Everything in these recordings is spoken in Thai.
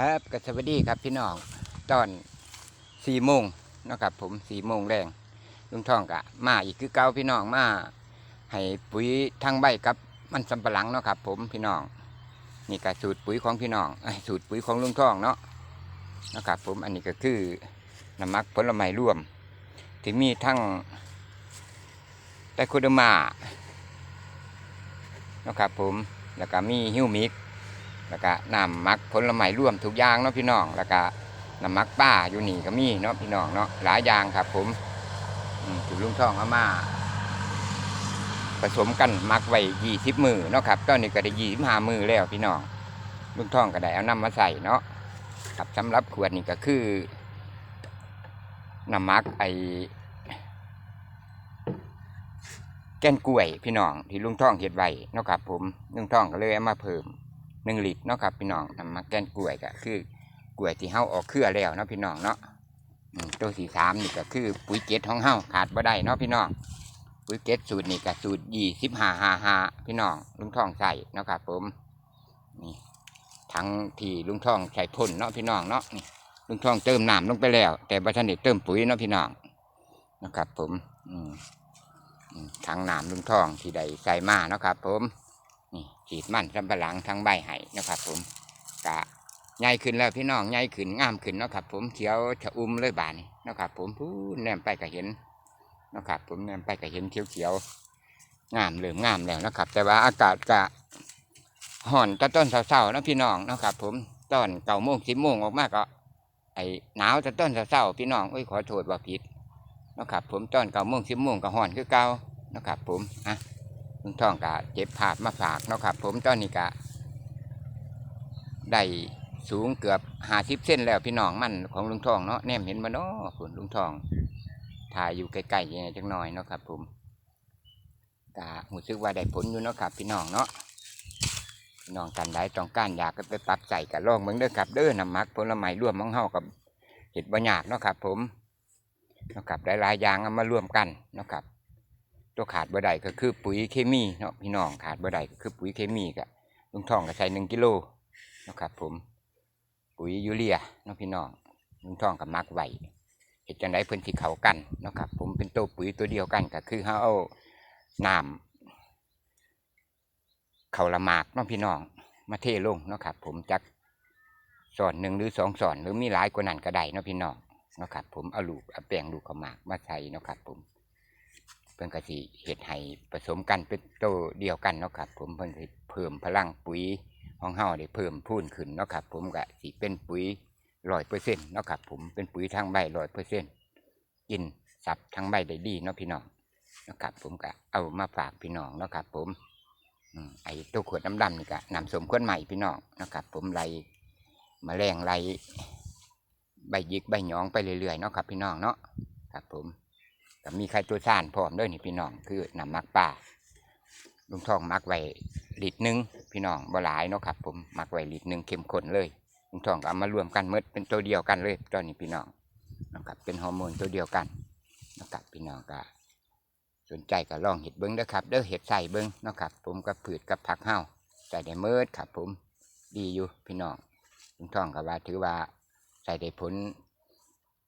ครับก็สวัสดีครับพี่น้องตอนสี่โมงนะครับผมสี่โมงแรงลุงทองกะมาอีกคือเก่าพี่น้องมาให้ปุ๋ยทางใบกับมันสำปะหลังเนาะครับ ผมพี่น้อง นี่ก็สูตรปุ๋ยของพี่น้องสูตรปุ๋ยของลุงทองเนาะนะครับ ผมอันนี้ก็คือน้ำมักผลไม้ร่วมที่มีทั้งไตโคเดมานะครับผมแล้วก็มีฮิวมิก แล้วก็น้ำมักผลไม้ร่วมทุกอย่างเนาะพี่น้อง แล้วก็น้ำมักป้าอยู่นี่ก็มีเนาะพี่น้องเนาะหลายอย่างครับ ผมถือลุงท่องเอามาผสมกันมักไว้ยี่สิบมือเนาะครับตอนนี้ก็ได้ยี่สิบห้ามือแล้วพี่น้องลุงท่องก็ได้เอาน้ำมาใส่เนาะครับสำหรับขวดนี่ก็คือน้ำมักไอแก้นกล้วยพี่น้องที่ลุงท่องเห็ดไว้เนาะครับผมลุงท่องก็เลยเอามาเพิ่ม หนึ่งลิตรเนาะครับพี่น้องนำมาแกนกล้วยก็คือกล้วยที่เฮาออกเครือแล้วเนาะพี่น้องเนาะตัวสีสามนี่ก็คือปุ๋ยเกตของเฮาขาดบ่ได้เนาะพี่น้องปุ๋ยเกตสูตรนี่ก็สูตรยี่สิบห้าห้าห้าพี่น้องลุงทองใส่เนาะครับผมนี่ทั้งที่ลุงทองใส่พ่นเนาะพี่น้องเนาะนี่ลุงทองเติมน้ำลงไปแล้ว แต่บัทันได้เติมปุ๋ยเนาะพี่น้องนะครับผมอืมทั้งน้ำลุงทองที่ได้ใส่มาเนาะครับผม นี่ฉีดมันสำปะหลังทั้งใบไห้นะครับ ผมกะใหญ่ขึ้นแล้วพี่น้องใหญ่ขึ้นงามขึ้นนะครับ ผมเขียวชะอุ่มเลยบานนะครับ ผมพูนแนมไปก็เห็นนะครับ ผมแนมไปก็เห็นเขียวเขียวงามเหลืองงามแล้วนะครับ แต่ว่าอากาศกะห่อนตะต้นเศร้าๆนะพี่น้องนะครับ ผมตอนเก้าโมงสิบโมงออกมาก็ไอ้หนาวตะต้นเศร้าๆพี่น้องเอ้ยขอโทษว่าผิดนะครับ ผมตอนเก้าโมงสิบโมงก็ห่อนคือเก่านะครับ ผมอะ ลุงท่องกะเจ็บภาพมาฝากเนาะครับ ผมตอนนี้กะได้สูงเกือบหาสิบเส้นแล้วพี่น้องมันของลุงทองเนาะแนมเห็นมาเนาะคุณลุงทอง ถ่ายอยู่ใกล้ๆยังไงจักหน่อยเนาะครับ ผมกะหูซึกว่าได้ผลอยู่เนาะครับ พี่น้องเนาะพี่น้องกันได้ต้องการอยากก็ไปปรับใส่กับลองเบิ่งเด้อครับเด้อน้ำมักผลไม้ร่วมมังเฮากับเห็ดบะหยากเนาะครับ ผมเนาะครับหลายๆอย่างเอามารวมกันเนาะครับ ตัวขาดบ่ได้ก็คือปุ๋ยเคมีเนาะพี่น้องขาดบ่ได้ก็คือปุ๋ยเคมีกะลุงทองก็ใส่หนึ่งกิโลนะครับผมปุ๋ยยูเรียเนาะพี่น้องลุงทองกับมักไวเห็ดจังไดเพิ่อนสิเขากันเนาะครับผมเป็นตัวปุ๋ยตัวเดียวกันก็คือเฮาเอาน้ำเขาละหมากเนาะพี่น้อง มาเทลงเนาะครับผมจักสอนหนึ่งหรือสองสอนหรือมีหลายกว่านั้นก็ได้เนาะพี่น้องเนาะครับผมเอาลูกเอาแป้งลูกเขาหมากมาใส่เนาะครับผม เพิ่นก็สิเฮ็ดให้ผสมกันเป็นโตเดียวกันเนาะครับ ผมเพิ่นสิเพิ่มพลังปุ๋ยของเฮาได้เพิ่มพูนขึ้นเนาะครับ ผมก็สิเป็นปุ๋ยร้อยเปอร์เซ็นต์เนาะครับ ผมเป็นปุ๋ยทางใบร้อยเปอร์เซ็นต์กินสับทางใบได้ดีเนาะพี่น้องเนาะครับ ผมก็เอามาฝากพี่น้องเนาะครับ ผมไอ้ตัวขวดน้ำดำนี่ก็นำสมขวดใหม่พี่น้องเนาะครับ ผมไล่แมลงไล่ใบยิกใบหยองไปเรื่อยๆเนาะครับ พี่น้องเนาะครับผม ก็มีไข่ตัวซ่านพร้อมด้วยนี่พี่น้องคือน้ำมักป่าลุงทองมักไว้ลิตรหนึ่งพี่น้องบ่หลายเนาะครับ ผมมักไว้ลิตรหนึ่งเข้มข้นเลยลุงทองก็เอามารวมกันหมดเป็นตัวเดียวกันเลยตอนนี้พี่น้องนะครับเป็นฮอร์โมนตัวเดียวกันนะครับพี่น้องก็สนใจก็ลองเห็ดเบิ้งเด้อครับเด้อเห็ดใส่เบิ้งเนาะครับ ผมกับผืดกับผักเฮาใส่ได้เมิดครับ ผมดีอยู่พี่น้องลุงทองก็ว่าถือว่าใส่ได้ผล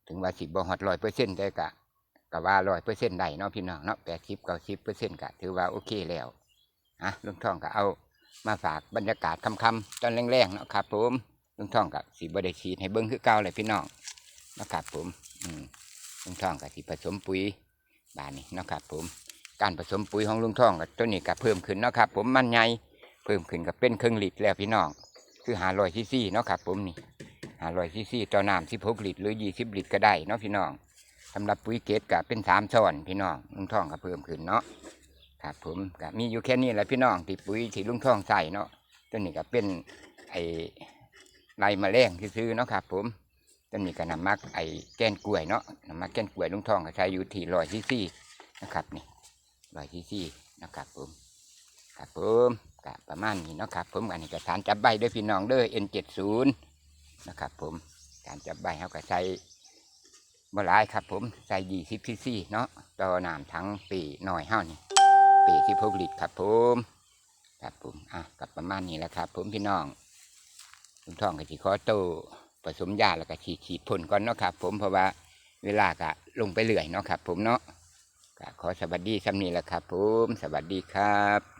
ถึงว่าสิบบ่ฮอดร้อยเปอร์เซ็นต์ได้กะ ก็ว่าร้อยเปอร์เซ็นต์ได้เนาะพี่น้องเนาะแปดสิบเก้าสิบเปอร์เซ็นต์ก็ถือว่าโอเคแล้วอะลุงทองก็เอามาฝากบรรยากาศค่ำๆตอนแรงๆเนาะครับผมลุงทองก็สีบด้ฉีดให้เบิ้งคือเก่าเลยพี่น้องเนาะครับผมอืมลุงทองก็สิผสมปุ๋ยบานนี้เนาะครับผม การผสมปุ๋ยของลุงทองกับตัวนี้ก็เพิ่มขึ้นเนาะครับผมมันใหญ่เพิ่มขึ้นก็เป็นครึ่งลิตรแล้วพี่น้อง คือหาร้อยซีซีเนาะครับผมนี่หาร้อยซี่ซีต่อน้ำสิบหกลิตรหรือยี่สิบลิตรก็ได้เนาะพี่น้อง สำหรับปุ๋ยเกตก็เป็นสามช้อนพี่น้องลุงทองก็เพิ่มขึ้นเนาะครับผมก็มีอยู่แค่นี้แหละพี่น้องที่ปุ๋ยที่ลุงทองใส่เนาะตัวนี้ก็เป็นไอ้ไรแมลงที่ซื้อๆเนาะครับ ผมตัวนี้ก็น้ำมักไอ้แก้นกล้วยเนาะน้ำมักแก้นกล้วยลุงทองก็ใช้อยู่ที่ร้อยซีซีนะครับนี่ร้อยซีซีนะครับผมครับผมก็ประมาณนี้เนาะครับผมอันนี้ก็ฐานจับใบด้วยพี่น้องเด้อ N70 นะครับผมฐานจับใบเขาก็ใช้ บ่หลายครับผมใส่ยี่สิบซีซีเนาะต่อน้ำทั้งปีหน่อยเท่านี่ปีที่พกลิตรครับผมครับผมอะกับประมาณนี้แหละครับ ผมพี่น้องลุงทองก็สิขอโตวผสมยาแล้วก็ฉีดฉีดพ่นก่อนเนาะครับ ผมเพราะว่าเวลาก็ลงไปเรื่อยเนาะครับ ผมเนาะขอสวัสดีสำนีแหละครับ ผมสวัสดีครับ